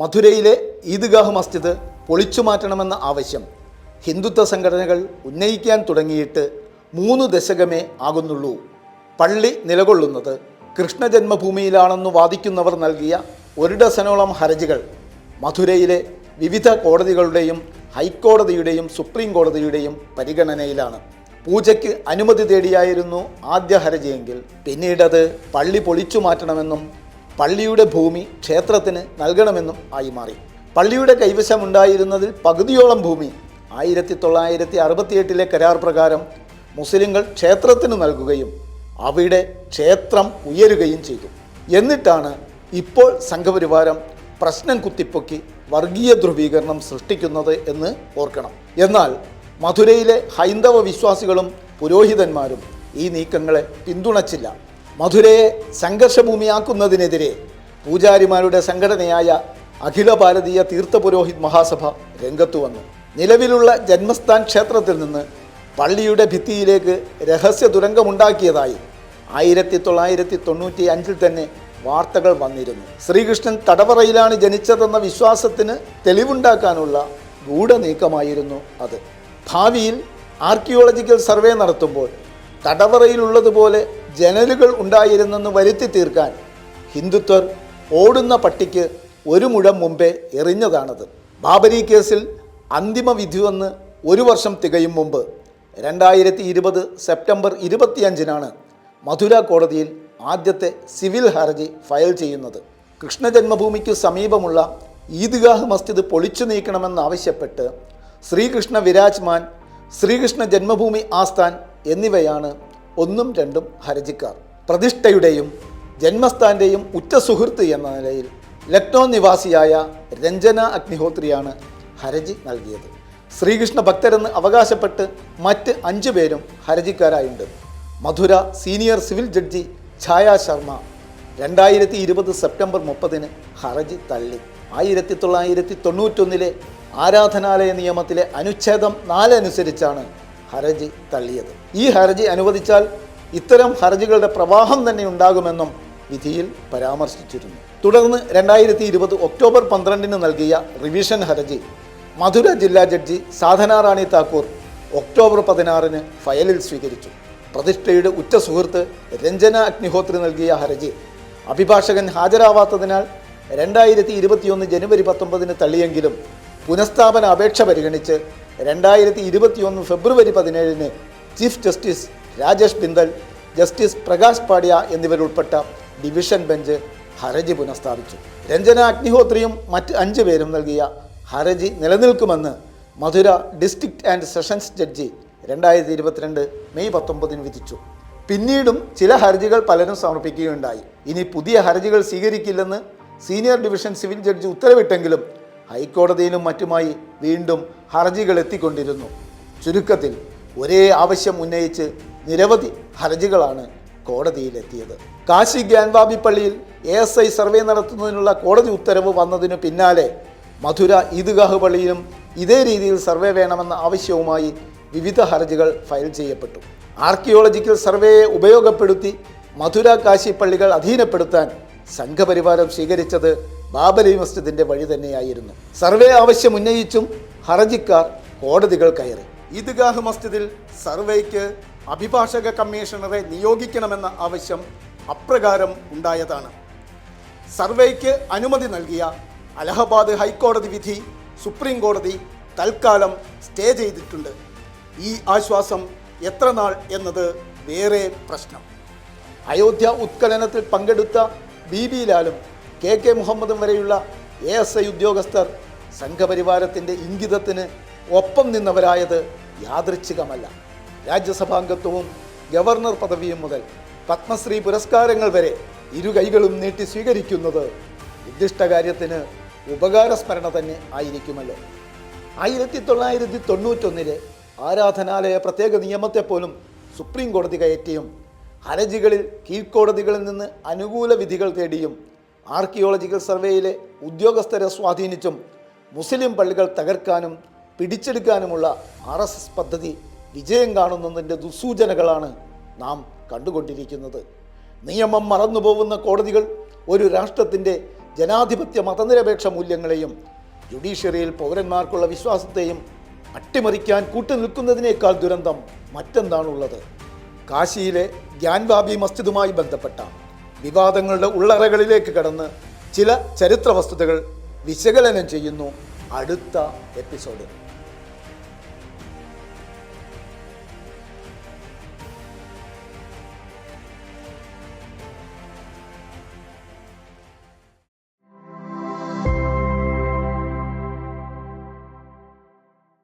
മധുരയിലെ ഈദ്ഗാഹ് മസ്ജിദ് പൊളിച്ചു മാറ്റണമെന്ന ആവശ്യം ഹിന്ദുത്വ സംഘടനകൾ ഉന്നയിക്കാൻ തുടങ്ങിയിട്ട് മൂന്ന് ദശകമേ ആകുന്നുള്ളൂ. പള്ളി നിലകൊള്ളുന്നത് കൃഷ്ണജന്മഭൂമിയിലാണെന്ന് വാദിക്കുന്നവർ നൽകിയ ഒരു ഡസനോളം ഹർജികൾ മധുരയിലെ വിവിധ കോടതികളുടെയും ഹൈക്കോടതിയുടെയും സുപ്രീം കോടതിയുടെയും പരിഗണനയിലാണ്. പൂജയ്ക്ക് അനുമതി തേടിയായിരുന്നു ആദ്യ ഹർജിയെങ്കിൽ പിന്നീടത് പള്ളി പൊളിച്ചു മാറ്റണമെന്നും പള്ളിയുടെ ഭൂമി ക്ഷേത്രത്തിന് നൽകണമെന്നും ആയി മാറി. പള്ളിയുടെ കൈവശമുണ്ടായിരുന്നതിൽ പകുതിയോളം ഭൂമി. ആയിരത്തി തൊള്ളായിരത്തി അറുപത്തിയെട്ടിലെ കരാർ പ്രകാരം മുസ്ലിങ്ങൾ ക്ഷേത്രത്തിന് നൽകുകയും അവിടെ ക്ഷേത്രം ഉയരുകയും ചെയ്തു. എന്നിട്ടാണ് ഇപ്പോൾ സംഘപരിവാരം പ്രശ്നം കുത്തിപ്പൊക്കി വർഗീയ ധ്രുവീകരണം സൃഷ്ടിക്കുന്നത് എന്ന് ഓർക്കണം. എന്നാൽ മധുരയിലെ ഹൈന്ദവ വിശ്വാസികളും പുരോഹിതന്മാരും ഈ നീക്കങ്ങളെ പിന്തുണച്ചില്ല. മധുരയെ സംഘർഷഭൂമിയാക്കുന്നതിനെതിരെ പൂജാരിമാരുടെ സംഘടനയായ അഖില ഭാരതീയ തീർത്ഥപുരോഹിത് മഹാസഭ രംഗത്തു വന്നു. നിലവിലുള്ള ജന്മസ്ഥാൻ ക്ഷേത്രത്തിൽ നിന്ന് പള്ളിയുടെ ഭിത്തിയിലേക്ക് രഹസ്യ തുരങ്കമുണ്ടാക്കിയതായി ആയിരത്തി തൊള്ളായിരത്തി തൊണ്ണൂറ്റി അഞ്ചിൽ തന്നെ വാർത്തകൾ വന്നിരുന്നു. ശ്രീകൃഷ്ണൻ തടവറയിലാണ് ജനിച്ചതെന്ന വിശ്വാസത്തിന് തെളിവുണ്ടാക്കാനുള്ള ഗൂഢനീക്കമായിരുന്നു അത്. ഭാവിയിൽ ആർക്കിയോളജിക്കൽ സർവേ നടത്തുമ്പോൾ തടവറയിലുള്ളതുപോലെ ജനലുകൾ ഉണ്ടായിരുന്നെന്ന് വരുത്തി തീർക്കാൻ ഹിന്ദുത്വർ ഓടുന്ന പട്ടിക്ക് ഒരു മുഴം മുമ്പേ എറിഞ്ഞതാണത് ബാബരി കേസിൽ അന്തിമ വിധി വന്ന് ഒരു വർഷം തികയും മുമ്പ് രണ്ടായിരത്തി ഇരുപത് സെപ്റ്റംബർ ഇരുപത്തിയഞ്ചിനാണ് മധുര കോടതിയിൽ ആദ്യത്തെ സിവിൽ ഹർജി ഫയൽ ചെയ്യുന്നത്. കൃഷ്ണജന്മഭൂമിക്ക് സമീപമുള്ള ഈദ്ഗാഹ് മസ്ജിദ് പൊളിച്ചു നീക്കണമെന്നാവശ്യപ്പെട്ട് ശ്രീകൃഷ്ണ വിരാജ്മാൻ ശ്രീകൃഷ്ണ ജന്മഭൂമി ആസ്ഥാൻ എന്നിവയാണ് ഒന്നും രണ്ടും ഹരജിക്കാർ. പ്രതിഷ്ഠയുടെയും ജന്മസ്ഥാന്റെയും ഉറ്റ സുഹൃത്ത് എന്ന നിലയിൽ ലക്നൗ നിവാസിയായ രഞ്ജന അഗ്നിഹോത്രിയാണ് ഹരജി നൽകിയത്. ശ്രീകൃഷ്ണ ഭക്തരെന്ന് അവകാശപ്പെട്ട് മറ്റ് അഞ്ചു പേരും ഹർജിക്കാരായുണ്ട് Mathura senior civil judge Chhaya Sharma രണ്ടായിരത്തി ഇരുപത് സെപ്റ്റംബർ മുപ്പതിന് ഹർജി തള്ളി. ആയിരത്തി തൊള്ളായിരത്തി തൊണ്ണൂറ്റൊന്നിലെ ആരാധനാലയ നിയമത്തിലെ അനുച്ഛേദം നാല് അനുസരിച്ചാണ് ഹർജി തള്ളിയത്. ഈ ഹർജി അനുവദിച്ചാൽ ഇത്തരം ഹർജികളുടെ പ്രവാഹം തന്നെ ഉണ്ടാകുമെന്നും വിധിയിൽ പരാമർശിച്ചിരുന്നു. തുടർന്ന് രണ്ടായിരത്തി ഇരുപത് ഒക്ടോബർ പന്ത്രണ്ടിന് നൽകിയ റിവിഷൻ ഹർജി മധുര ജില്ലാ ജഡ്ജി സാധന റാണി താക്കൂർ ഒക്ടോബർ പതിനാറിന് ഫയലിൽ സ്വീകരിച്ചു. പ്രതിഷ്ഠയുടെ ഉറ്റ സുഹൃത്ത് രഞ്ജന അഗ്നിഹോത്രി നൽകിയ ഹർജി അഭിഭാഷകൻ ഹാജരാവാത്തതിനാൽ രണ്ടായിരത്തി ഇരുപത്തിയൊന്ന് ജനുവരി പത്തൊമ്പതിന് തള്ളിയെങ്കിലും പുനഃസ്ഥാപന അപേക്ഷ പരിഗണിച്ച് രണ്ടായിരത്തി ഇരുപത്തിയൊന്ന് ഫെബ്രുവരി പതിനേഴിന് chief justice Rajesh Bindal justice Prakash Padia എന്നിവരുൾപ്പെട്ട division bench ഹർജി പുനഃസ്ഥാപിച്ചു. രഞ്ജന അഗ്നിഹോത്രിയും മറ്റ് അഞ്ച് പേരും നൽകിയ ഹർജി നിലനിൽക്കുമെന്ന് Mathura district and sessions judge രണ്ടായിരത്തി ഇരുപത്തിരണ്ട് മെയ് പത്തൊമ്പതിന് വിധിച്ചു. പിന്നീടും ചില ഹർജികൾ പലരും സമർപ്പിക്കുകയുണ്ടായി. ഇനി പുതിയ ഹർജികൾ സ്വീകരിക്കില്ലെന്ന് സീനിയർ ഡിവിഷൻ സിവിൽ ജഡ്ജി ഉത്തരവിട്ടെങ്കിലും ഹൈക്കോടതിയിലും മറ്റുമായി വീണ്ടും ഹർജികൾ എത്തിക്കൊണ്ടിരുന്നു. ചുരുക്കത്തിൽ ഒരേ ആവശ്യം ഉന്നയിച്ച് നിരവധി ഹർജികളാണ് കോടതിയിലെത്തിയത്. കാശി ഗ്യാൻവാബി പള്ളിയിൽ എ എസ് ഐ സർവേ നടത്തുന്നതിനുള്ള കോടതി ഉത്തരവ് വന്നതിനു പിന്നാലെ മധുര ഈദ്ഗാഹ് പള്ളിയിലും ഇതേ രീതിയിൽ സർവേ വേണമെന്ന ആവശ്യവുമായി വിവിധ ഹർജികൾ ഫയൽ ചെയ്യപ്പെട്ടു. ആർക്കിയോളജിക്കൽ സർവേയെ ഉപയോഗപ്പെടുത്തി മധുര കാശി പള്ളികൾ അധീനപ്പെടുത്താൻ സംഘപരിവാരം സ്വീകരിച്ചത് ബാബരി മസ്ജിദിന്റെ വഴി തന്നെയായിരുന്നു. സർവേ ആവശ്യം ഉന്നയിച്ചും ഹർജിക്കാർ കോടതികൾ കയറി. ഈദ്ഗാഹ് മസ്ജിദിൽ സർവേക്ക് അഭിഭാഷക കമ്മീഷണറെ നിയോഗിക്കണമെന്ന ആവശ്യം അപ്രകാരം ഉണ്ടായതാണ്. സർവേക്ക് അനുമതി നൽകിയ അലഹബാദ് ഹൈക്കോടതി വിധി സുപ്രീം കോടതി തൽക്കാലം സ്റ്റേ ചെയ്തിട്ടുണ്ട്. ഈ ആശ്വാസം എത്ര നാൾ എന്നത് വേറെ പ്രശ്നം. അയോധ്യ ഉത്ഖനനത്തിൽ പങ്കെടുത്ത ബി ബി ലാലും കെ കെ മുഹമ്മദും വരെയുള്ള എ എസ് ഐ ഉദ്യോഗസ്ഥർ സംഘപരിവാരത്തിന്റെ ഇംഗിതത്തിന് ഒപ്പം നിന്നവരായത് യാദൃച്ഛികമല്ല. രാജ്യസഭാംഗത്വവും ഗവർണർ പദവിയും മുതൽ പത്മശ്രീ പുരസ്കാരങ്ങൾ വരെ ഇരു കൈകളും നീട്ടി സ്വീകരിക്കുന്നത് ഉദ്ദിഷ്ടകാര്യത്തിന് ഉപകാരസ്മരണ തന്നെ ആയിരിക്കുമല്ലോ. ആയിരത്തി തൊള്ളായിരത്തി തൊണ്ണൂറ്റൊന്നിലെ ആരാധനാലയ പ്രത്യേക നിയമത്തെ പോലും സുപ്രീം കോടതി കയറ്റിയും ഹരജികളിൽ കീഴ്ക്കോടതികളിൽ നിന്ന് അനുകൂല വിധികൾ തേടിയും ആർക്കിയോളജിക്കൽ സർവേയിലെ ഉദ്യോഗസ്ഥരെ സ്വാധീനിച്ചും മുസ്ലിം പള്ളികൾ തകർക്കാനും പിടിച്ചെടുക്കാനുമുള്ള ആർ എസ് എസ് പദ്ധതി വിജയം കാണുന്നതിന്റെ ദുസൂചനകളാണ് നാം കണ്ടുകൊണ്ടിരിക്കുന്നത്. നിയമം മറന്നുപോകുന്ന കോടതികൾ ഒരു രാഷ്ട്രത്തിന്റെ ജനാധിപത്യ മതനിരപേക്ഷ മൂല്യങ്ങളെയും ജുഡീഷ്യറിയിൽ പൗരന്മാർക്കുള്ള വിശ്വാസത്തെയും അട്ടിമറിക്കാൻ കൂട്ടുനിൽക്കുന്നതിനേക്കാൾ ദുരന്തം മറ്റെന്താണുള്ളത്? കാശിയിലെ ഗ്യാൻബാബി മസ്ജിദുമായി ബന്ധപ്പെട്ട വിവാദങ്ങളുടെ ഉള്ളറകളിലേക്ക് കടന്ന് ചില ചരിത്ര വസ്തുതകൾ വിശകലനം ചെയ്യുന്നു അടുത്ത എപ്പിസോഡിൽ